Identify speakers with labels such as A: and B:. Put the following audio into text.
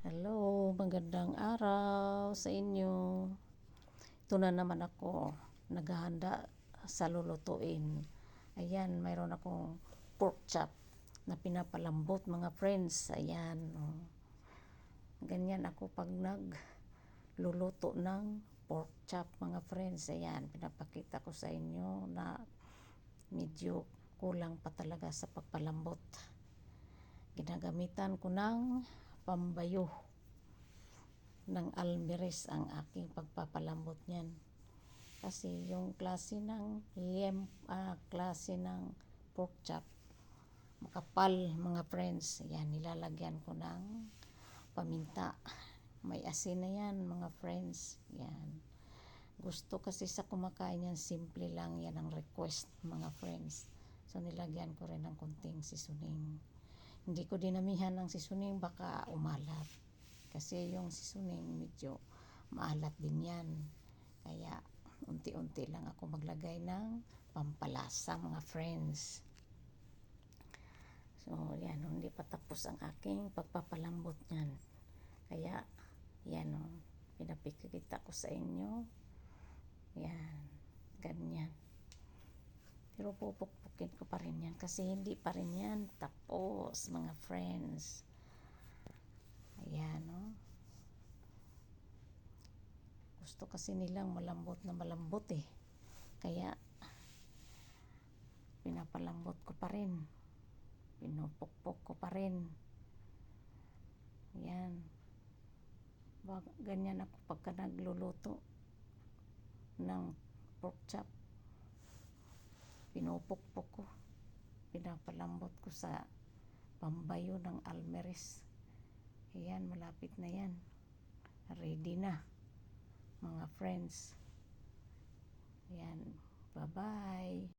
A: Hello, magandang araw sa inyo. Ito na naman ako, naghahanda sa lulutuin. Ayan, mayroon akong pork chop na pinapalambot mga friends. Ayan, oh. ganyan ako pag nagluluto ng pork chop mga friends. Ayan, pinapakita ko sa inyo na medyo kulang pa talaga sa pagpalambot. Ginagamitan ko ng pambayo ng almeres ang aking pagpapalambot niyan. Kasi yung klase ng lem, ah, klase ng pork chop, makapal mga friends. Yan, nilalagyan ko ng paminta. May asin na yan mga friends. Yan. Gusto kasi sa kumakain yan, simple lang yan ang request mga friends. So nilagyan ko rin ng konting seasoning. Hindi ko dinamihan ng seasoning baka umalat. Kasi yung seasoning medyo maalat din yan. Kaya unti-unti lang ako maglagay ng pampalasa mga friends. So yan, hindi pa tapos ang aking pagpapalambot niyan. Kaya yan o, pinapikita ko sa inyo. Yan, ganyan. Pero pupukpukin ko pa rin yan kasi hindi pa rin yan tapos mga friends. Ayan o. Gusto kasi nilang malambot na malambot eh. Kaya pinapalambot ko pa rin. Pinupukpok ko pa rin. Yan. Ganyan ako pagka nagluluto ng pork chop pinupukpok ko pinapalambot ko sa pambayo ng almeres ayan malapit na yan. Ready na mga friends. Ayan bye bye